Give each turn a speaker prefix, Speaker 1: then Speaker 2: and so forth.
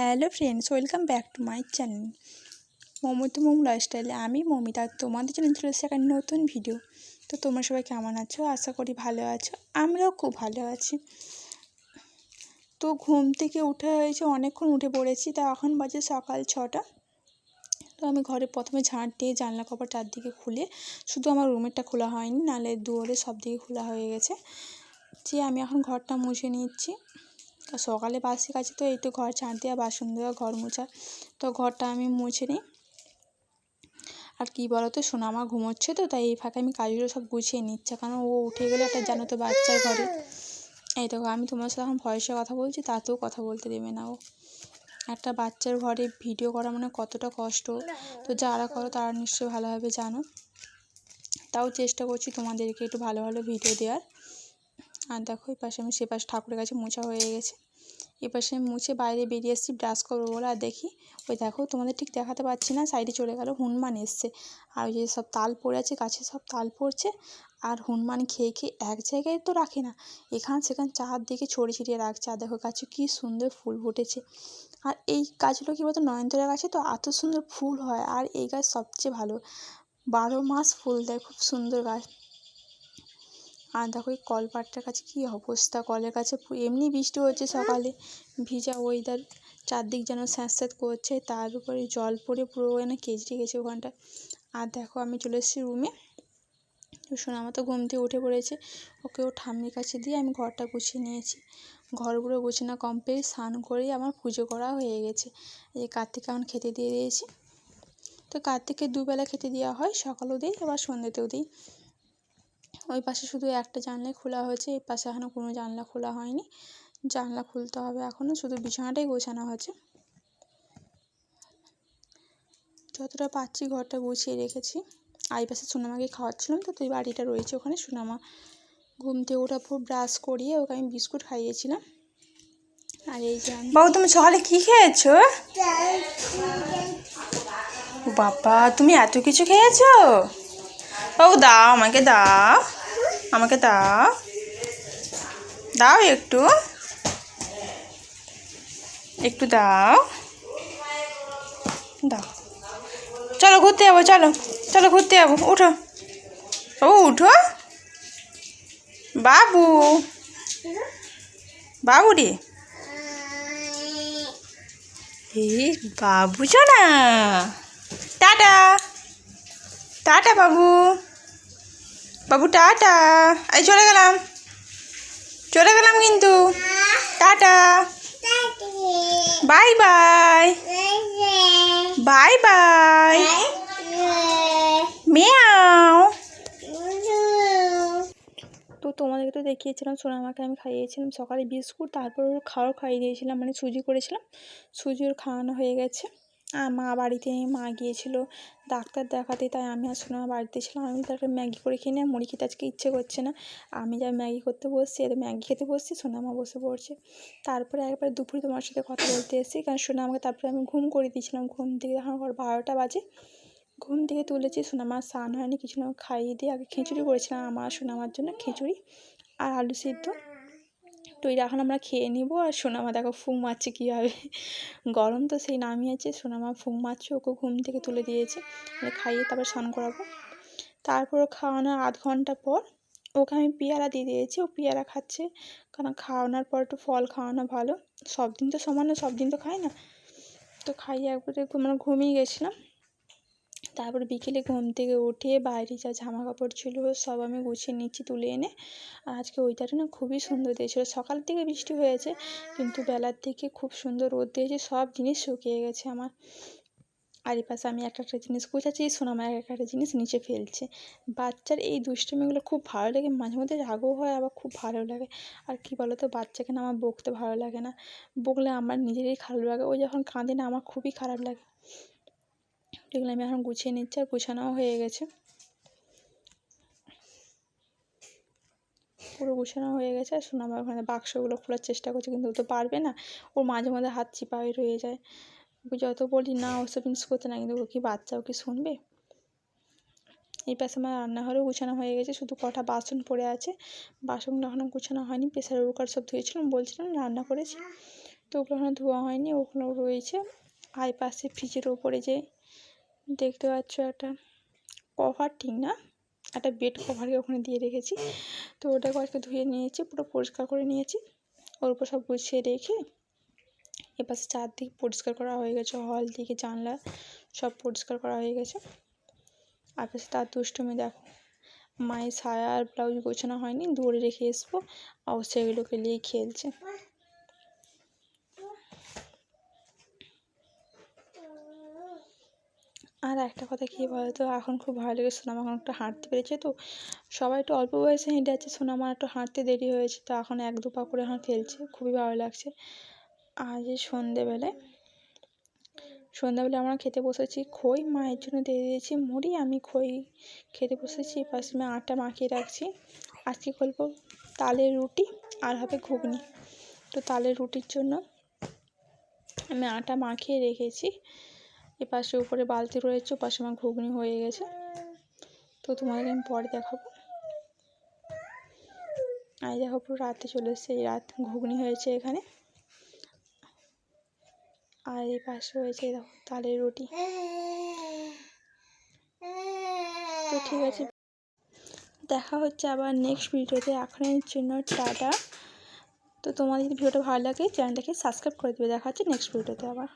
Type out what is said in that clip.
Speaker 1: Hello friends, welcome back to my channel. Mamata mom লাইফস্টাইলে আমি মমিতা, তোমাদের জন্য চলে এসেছি একটা নতুন ভিডিও তো তোমরা সবাই কেমন আছো? আশা করি ভালো আছো। আমরাও খুব ভালো আছি। তো ঘুম থেকে উঠে হয়েছে, অনেকক্ষণ উঠে পড়েছি। তা এখন বাজে সকাল ছটা। তো আমি ঘরে প্রথমে ঝাঁট দিয়ে জানলা কপার চারদিকে খুলে, শুধু আমার রুমেরটা খোলা হয়নি নালে দুয়ারে সব দিকে খোলা হয়ে গেছে। যে আমি এখন ঘরটা মুছে নিচ্ছি। সকালে বাসি কাছে তো, এই তো ঘর ঝাঁট দেওয়া বাসন দেওয়া ঘর মোছা। তো ঘরটা আমি মুছে নিই। আর কী বলো তো সোনামা ঘুমোচ্ছে তো, তাই এই ফাঁকে আমি কাজগুলো সব গুছিয়ে নিচ্ছে। কারণ ও উঠে গেলে একটা জানো তো বাচ্চার ঘরে। এই দেখো, আমি তোমার সাথে এখন ভয়েসে কথা বলছি, তাতেও কথা বলতে দেবে না ও। একটা বাচ্চার ঘরে ভিডিও করা মানে কতটা কষ্ট। তো যারা করো, তারা নিশ্চয়ই ভালোভাবে জানো। তাও চেষ্টা করছি তোমাদেরকে একটু ভালো ভালো ভিডিও দেওয়ার। আর দেখো এই পাশে আমি সে পাশে ঠাকুরের কাছে মোছা হয়ে গেছে। এ পাশে আমি মুছে বাইরে বেরিয়ে এসেছি, ব্রাশ করব বলে। আর দেখি, ওই দেখো তোমাদের ঠিক দেখাতে পারছি না, সাইডে চলে গেল হনুমান এসছে। আর ওই যে সব তাল পড়ে আছে, গাছে সব তাল পড়ছে। আর হনুমান খেয়ে খেয়ে এক জায়গায় তো রাখে না, এখান সেখান চারদিকে ছড়িয়ে ছিটিয়ে রাখছে। আর দেখো গাছে কী সুন্দর ফুল ফুটেছে। আর এই গাছগুলো কী বলতো নয়নতলা গাছে তো এত সুন্দর ফুল হয়। আর এই গাছ সবচেয়ে ভালো, বারো মাস ফুল দেয়, খুব সুন্দর গাছ। আর দেখো এই কলপাটটার কাছে কী অবস্থা, কলের কাছে এমনি বৃষ্টি হচ্ছে সকালে। ভিজা ওয়েদার চারদিক যেন স্যাঁত করছে, তার উপরে জল পড়ে পুরো যেন কেচড়ে গেছে ওখানটা আর দেখো আমি চলে এসেছি রুমে সোনামা তো ঘুম থেকে উঠে পড়েছে, ওকে ও ঠাম্মির কাছে দিয়ে আমি ঘরটা গুছিয়ে নিয়েছি। ঘরগুলো গুছানো কমপ্লিট স্নান করেই আমার পুজো করা হয়ে গেছে। এই কার্তিক এখন খেতে দিয়ে দিয়েছি। তো কার্তিককে দুবেলা খেতে দেওয়া হয় সকালেও দিই আবার সন্ধ্যেতেও দিই ওই পাশে শুধু একটা জানলাই খোলা হয়েছে, এই পাশে এখনও কোনো জানলা খোলা হয়নি। জানলা খুলতে হবে এখনও শুধু বিছানাটাই গোছানো হয়েছে। যতটা পাচ্ছি ঘরটা গুছিয়ে রেখেছি। আর এই পাশে সোনামাকে খাওয়াচ্ছিলাম, তো তুই বাড়িটা রয়েছে ওখানে। সোনামা ঘুম থেকে ওঠার পুরো ব্রাশ করিয়ে ওকে আমি বিস্কুট খাইয়েছিলাম। আর এই যে বাবু, তুমি সকালে কী খেয়েছো? বাবা, তুমি এত কিছু খেয়েছো? বাবু, দাও আমাকে, দাও। আমাকে দাও। দাও একটু। একটু দাও। দাও। চলো ঘুরতে যাব, চলো। চলো ঘুরতে যাব, উঠো। ও, উঠো। বাবু। বাবু রে বাবু না টাটা। টাটা, বাবু। বাবু, টাটা। এই, চলে গেলাম। চলে গেলাম কিন্তু। Tata. Bye bye. Bye bye. Meow. তো তোমাদেরকে তো দেখিয়েছিলাম, সোনামাকে আমি খাইয়েছিলাম সকালে বিস্কুট, তারপর ওর খাওয়ার খাইয়ে দিয়েছিলাম মানে সুজি করেছিলাম। সুজি ওর খাওয়ানো হয়ে গেছে। মা বাড়িতে মা গিয়েছিল, ডাক্তার দেখাতে, তাই আমি আর সোনা বাড়িতে ছিলাম। আমি তো একটা ম্যাগি করে খেয়ে মুড়ি খেতে আজকে ইচ্ছে করছে না। আমি যা ম্যাগি করতে বসছি এর ম্যাগি খেতে বসছি, সোনা মা বসে পড়ছে। তারপরে একবার দুপুরে তোমার সাথে কথা বলতে এসেছি, কারণ সোনা আমাকে তারপরে আমি ঘুম করে দিয়েছিলাম। ঘুম থেকে তখন ঘর বারোটা বাজে। ঘুম থেকে তুলেছি সোনামার স্নান হয়নি, কিছু না, খাইয়ে দিয়ে আগে খিচুড়ি করেছিলাম, আমার সোনামার জন্য খিচুড়ি আর আলু সিদ্ধ। তো এটা এখন আমরা খেয়ে নিব আর সোনামা দেখো ফুং মারছে কীভাবে। গরম তো সেই নামিয়েছে সোনামা ফুং মারছে, ওকে ঘুম থেকে তুলে দিয়েছে। মানে খাইয়ে তারপর স্নান করাবো। তারপর খাওয়ানোর আধ ঘণ্টা পর ওকে আমি পেয়ারা দিয়ে দিয়েছি, ও পেয়ারা খাচ্ছে। কারণ খাওয়ানোর পর একটু ফল খাওয়ানো ভালো। সব দিন তো সমান না সব দিন তো খায় না। তো খাইয়ে একবারে মানে ঘুমিয়ে গেছিলাম। তারপর বিকেলে ঘুম থেকে উঠে বাইরে যা জামা কাপড় ছিল সব আমি গুছিয়ে নিচ্ছি, তুলে এনে। আজকে ওয়েদারটা না খুবই সুন্দর দিয়েছিলো। সকাল থেকে বৃষ্টি হয়েছে, কিন্তু বেলার দিকে খুব সুন্দর রোদ দিয়েছে, সব জিনিস শুকিয়ে গেছে আমার। আর এই পাশে আমি একটা একটা জিনিস গুছাচ্ছি, সোনামা এক একটা জিনিস নিচে ফেলছে। বাচ্চার এই দুষ্টমিগুলো খুব ভালো লাগে, মাঝে মধ্যে রাগও হয়, আবার খুব ভালো লাগে। আর কি বলো তো বাচ্চাকে না আমার বকতে ভালো লাগে না। বকলে আমার নিজেরই খারাপ লাগে, ও যখন কাঁদে না, আমার খুবই খারাপ লাগে। এগুলো আমি এখন গুছিয়ে নিচ্ছি আর গুছানোও হয়ে গেছে। পুরো গুছানো হয়ে গেছে আর সোনামা ওখানে বাক্সগুলো খোলার চেষ্টা করছে, কিন্তু ও তো পারবে না। ওর মাঝে মাঝে হাত চিপাই রয়ে যায়। ওকে যত বলি, না ওসব জিনিস করতে না, কিন্তু ও কি বাচ্চা, ও কি শুনবে? এই পাশে আমার রান্নাঘরেও গুছানো হয়ে গেছে, শুধু কটা বাসন পড়ে আছে। বাসনগুলো এখনও গুছানো হয়নি, প্রেসারের কুকার সব ধুয়েছিলাম, বলছিলাম রান্না করেছি। তো ওগুলো এখনও ধোয়া হয়নি, ওগুলো রয়েছে। আর পাশে ফ্রিজের ওপরে যে দেখতে পাচ্ছ একটা কভার ঠিক না? একটা বেড কভারকে ওখানে দিয়ে রেখেছি। তো ওটাকে আজকে ধুয়ে নিয়েছি, পুরো পরিষ্কার করে নিয়েছি। ওর উপর সব গুছিয়ে রেখে এপাশে চারদিক পরিষ্কার করা হয়ে গেছে হল দিকে জানলা সব পরিষ্কার করা হয়ে গেছে। আর পাশে তার দুষ্টুমি দেখো, মায়ের সায়া আর ব্লাউজ গোছানো হয়নি, দৌড়ে রেখে আসব আর সেগুলোকে নিয়ে খেলছে। আর একটা কথা কী বলতো? এখন খুব ভালো লেগে সোনাম, এখন একটু হাঁটতে পেরেছে তো। সবাই একটু অল্প বয়সে হেঁটে যাচ্ছে, সোনাম একটু হাঁটতে দেরি হয়েছে তো এখন এক দু পা করে এখন ফেলছে খুবই ভালো লাগছে। আজ সন্ধেবেলায় সন্ধ্যাবেলা আমরা খেতে বসেছি খই, মায়ের জন্য দিয়ে দিয়েছি মুড়ি, আমি খই খেতে বসেছি পাশে আমি আটা মাখিয়ে রাখছি। আজকে করব তালের রুটি আর হবে ঘুগনি। তো তালের রুটির জন্য আমি আটা মাখিয়ে রেখেছি। এপাশে উপরে বালতি রয়েছে, ওপাশে আমার ঘুগনি হয়ে গেছে। তো তোমাদেরকে আমি পরে দেখাবো। আর দেখো পুরো রাতে চলে এসছে, এই রাত ঘুগনি হয়েছে এখানে। আর এই পাশে এই দেখো তালের রুটি। তো ঠিক আছে, দেখা হচ্ছে আবার নেক্সট ভিডিওতে। এখনের জন্য টাটা। তো তোমাদের যদি ভিডিওটা ভালো লাগে, চ্যানেলটাকে সাবস্ক্রাইব করে দেবে। দেখা হচ্ছে নেক্সট ভিডিওতে আবার।